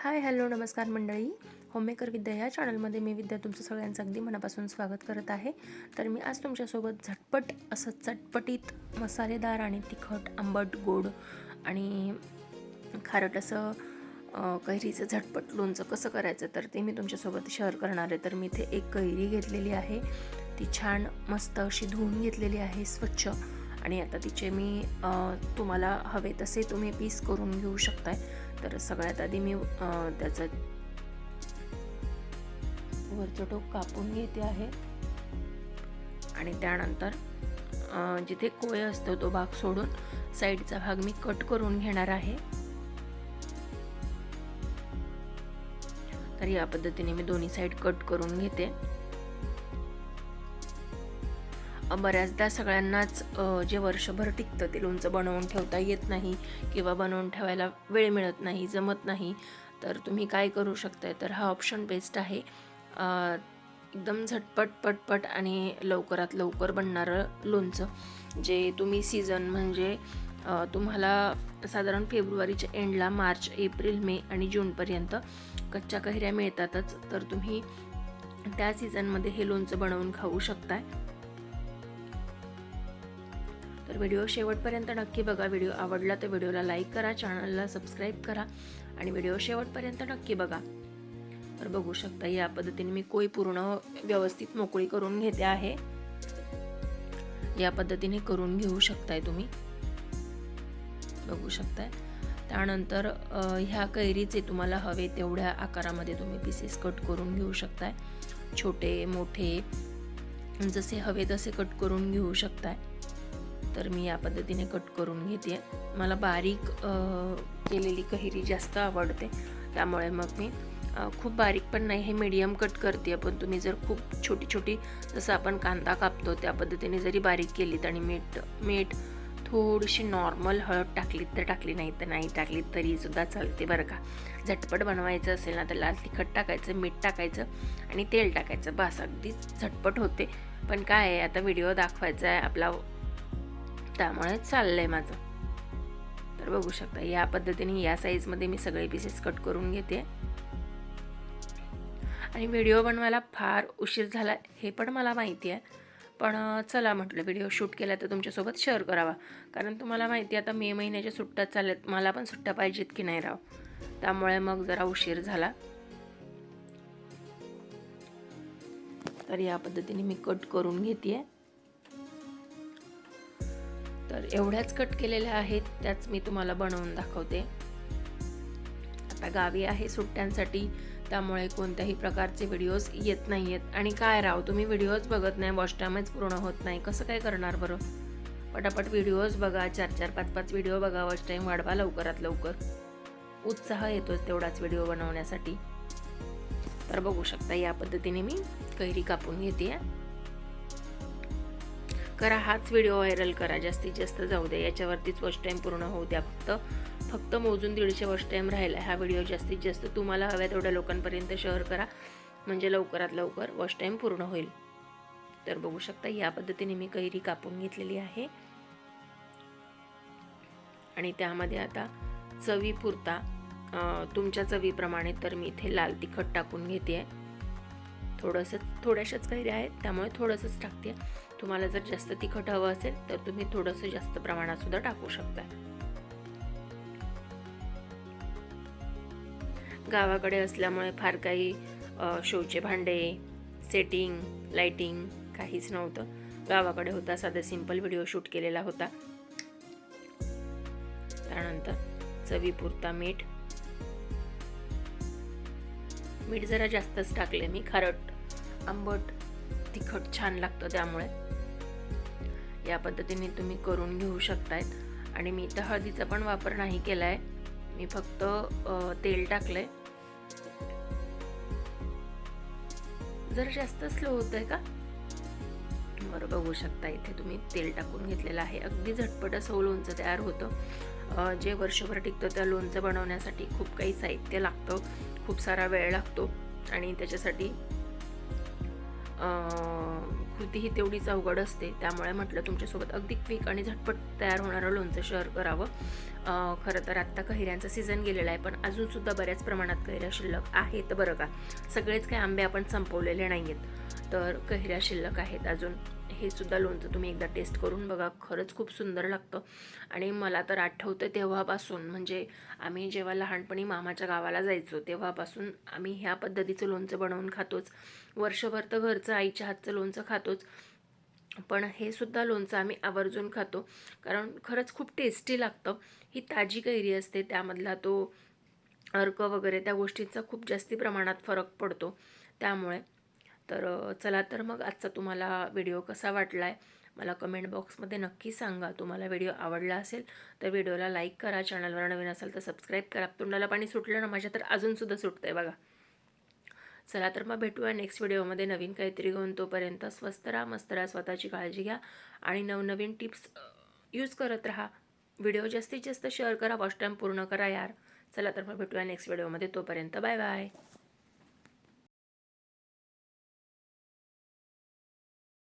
Hi hello नमस्कार मंडळी. Homemaker विद्या या चॅनलमध्ये मी विद्या तुमचं सगळ्यांचं अगदी मनापासून स्वागत करत आहे. तर मी आज तुमच्यासोबत झटपट असं चटपटीत मसालेदार आणि तिखट आंबट गोड आणि खारट असं कैरीचं झटपट लोणचं कसं करायचं तर ते मी तुमच्यासोबत शेअर करणार आहे. तर मी इथे एक कैरी घेतलेली आहे. ती छान मस्त अशी धुवून घेतलेली आहे स्वच्छ. आणि आता तिचे मी तुम्हाला हवे तसे तुम्ही पीस करून घेऊ शकताय. तर सगळ्यात आधी मी त्याचं वरचं टोक कापून घेते आहे. आणि त्यानंतर जिथे कोय असतो तो भाग सोडून साईडचा भाग मी कट करून घेणार आहे. तर या पद्धतीने मी दोन्ही साईड कट करून घेते. बऱ्याचदा सगळ्यांनाच जे वर्षभर टिकतं ते लोणचं बनवून ठेवता येत नाही किंवा बनवून ठेवायला वेळ मिळत नाही जमत नाही तर तुम्ही काय करू शकताय? तर हा ऑप्शन बेस्ट आहे. एकदम झटपट पटपट आणि लवकरात लवकर बनणारं लोणचं जे तुम्ही सीझन म्हणजे तुम्हाला साधारण फेब्रुवारीच्या एंडला मार्च एप्रिल मे आणि जूनपर्यंत कच्च्या कैऱ्या मिळतातच तर तुम्ही त्या सीझनमध्ये हे लोणचं बनवून खाऊ शकताय. तर व्हिडिओ शेवटपर्यंत नक्की बघा. व्हिडिओ आवडला तर व्हिडिओला लाईक करा चॅनलला सबस्क्राईब करा आणि व्हिडिओ शेवटपर्यंत नक्की बघा. तर बघू शकता या पद्धतीने मी कोई पूर्ण व्यवस्थित मोकळी करून घेते आहे. या पद्धतीने करून घेऊ शकताय तुम्ही. बघू शकताय. त्यानंतर ह्या कैरीचे तुम्हाला हवे तेवढ्या आकारामध्ये तुम्ही पीसेस कट करून घेऊ शकताय. छोटे मोठे जसे हवे तसे कट करून घेऊ शकताय. तर मी या पद्धतीने कट करून घेते. मला बारीक केलेली कैरी जास्त आवडते. त्यामुळे मग मी खूप बारीक पण नाही हे मीडियम कट करते. पण तुम्ही जर खूप छोटी छोटी जसं आपण कांदा कापतो त्या पद्धतीने जरी बारीक केलीत आणि मीठ मीठ थोडीशी नॉर्मल हळद टाकलीत तर टाकली नाही तर नाही टाकलीत तरीसुद्धा चालते बरं का. झटपट बनवायचं असेल ना तर लाल तिखट टाकायचं मीठ टाकायचं आणि तेल टाकायचं. बस अगदीच झटपट होते. पण काय आहे आता व्हिडिओ दाखवायचा आहे आपला त्यामुळे चाललं आहे माझं. तर बघू शकता या पद्धतीने या साईजमध्ये मी सगळे पीसेस कट करून घेते. आणि व्हिडिओ बनवायला फार उशीर झाला हे पण मला माहिती आहे. पण चला म्हटलं व्हिडिओ शूट केला तर तुमच्यासोबत शेअर करावा. कारण तुम्हाला माहिती आहे आता मे महिन्याच्या सुट्ट्या चालल्यात. मला पण सुट्ट्या पाहिजेत की नाही राव? त्यामुळे मग जरा उशीर झाला. तर या पद्धतीने मी कट करून घेते तर एवढ्याच कट केलेल्या आहेत त्याच मी तुम्हाला बनवून दाखवते. आता गावी आहे सुट्ट्यांसाठी त्यामुळे कोणत्याही प्रकारचे व्हिडिओज येत नाही आहेत आणि काय राव तुम्ही व्हिडिओज बघत नाही वॉच पूर्ण होत नाही कसं काय करणार बरं? पटापट व्हिडिओज बघा चार चार पाच पाच व्हिडिओ बघा वॉच टाईम वाढवा लवकरात लवकर. उत्साह येतोच तेवढाच व्हिडिओ बनवण्यासाठी. तर बघू शकता या पद्धतीने मी कैरी कापून घेते करा हाच व्हिडिओ व्हायरल करा. जास्तीत जास्त जाऊ द्या याच्यावरतीच वॉच टाईम पूर्ण होऊ द्या फक्त. फक्त मोजून दीडशे वॉच टाईम राहिला. हा व्हिडिओ जास्तीत जास्त तुम्हाला हव्या तेवढ्या लोकांपर्यंत शेअर करा. म्हणजे लवकरात लवकर वॉच टाईम पूर्ण होईल. तर बघू शकता या पद्धतीने मी कैरी कापून घेतलेली आहे. आणि त्यामध्ये आता चवीपुरता तुमच्या चवीप्रमाणे तर मी इथे लाल तिखट टाकून घेते आहे थोडंसं थोड्याशाच कैऱ्या आहेत त्यामुळे थोडंसंच टाकते. तुम्हाला जर जास्त तिखट हवं असेल तर तुम्ही थोडंसं जास्त प्रमाणात सुद्धा टाकू शकता. गावाकडे असल्यामुळे फार काही शोचे भांडे सेटिंग लाईटिंग काहीच नव्हतं. गावाकडे होता साधा सिंपल व्हिडिओ शूट केलेला होता. त्यानंतर चवीपुरता मीठ. मीठ जरा जास्तच टाकले मी खारट. आंबट तिखट छान लागतं त्यामुळे. या पद्धतीने तुम्ही करून घेऊ शकतायत. आणि मी इथं हळदीचा पण वापर नाही केला आहे मी फक्त तेल तेल टाकलंय. जरा जास्त स्लो होत आहे का? बरं बघू शकता इथे तुम्ही तेल टाकून घेतलेलं आहे. अगदी झटपट असं लोणचं तयार होतं. जे वर्षभर टिकतं त्या लोणचं बनवण्यासाठी खूप काही साहित्य लागतं. खूप सारा वेळ लागतो. आणि त्याच्यासाठी कृती ही तेवढीच अवघड असते. त्यामुळे म्हटलं तुमच्यासोबत अगदी क्विक आणि झटपट तयार होणारं लोणचं शेअर करावं. खरं तर आत्ता कैऱ्यांचा सीझन गेलेला आहे पण अजूनसुद्धा बऱ्याच प्रमाणात कैऱ्या शिल्लक आहेत बरं का. सगळेच काही आंबे आपण संपवलेले नाही आहेत तर कैऱ्या शिल्लक आहेत अजून. हे सुद्धा लोणचं तुम्ही एकदा टेस्ट करून बघा. खरंच खूप सुंदर लागतं. आणि मला तर आठवतं तेव्हापासून म्हणजे आम्ही जेव्हा लहानपणी मामाच्या गावाला जायचो तेव्हापासून आम्ही ह्या पद्धतीचं लोणचं बनवून खातोच. वर्षभर तर घरचं आईच्या हातचं लोणचं खातोच. पण हे सुद्धा लोणचं आम्ही आवर्जून खातो. कारण खरंच खूप टेस्टी लागतं. ही ताजी कैरी असते त्यामधला तो अर्क वगैरे त्या गोष्टींचा खूप जास्ती प्रमाणात फरक पडतो. त्यामुळे तर चला तर मग आजचा तुम्हाला व्हिडिओ कसा वाटला आहे मला कमेंट बॉक्समध्ये नक्की सांगा. तुम्हाला व्हिडिओ आवडला असेल तर व्हिडिओला लाईक करा. चॅनलवर नवीन असाल तर सबस्क्राईब करा. तोंडाला पाणी सुटलं ना माझ्या तर अजूनसुद्धा सुटतं आहे बघा. चला तर मग भेटूया नेक्स्ट व्हिडिओमध्ये. नवीन काहीतरी घेऊन तोपर्यंत स्वस्त राहा मस्त राहा स्वतःची काळजी घ्या आणि नवनवीन टिप्स यूज करत राहा. व्हिडिओ जास्तीत जास्त शेअर करा वॉच टाईम पूर्ण करा यार. चला तर मग भेटूया नेक्स्ट व्हिडिओमध्ये. तोपर्यंत बाय बाय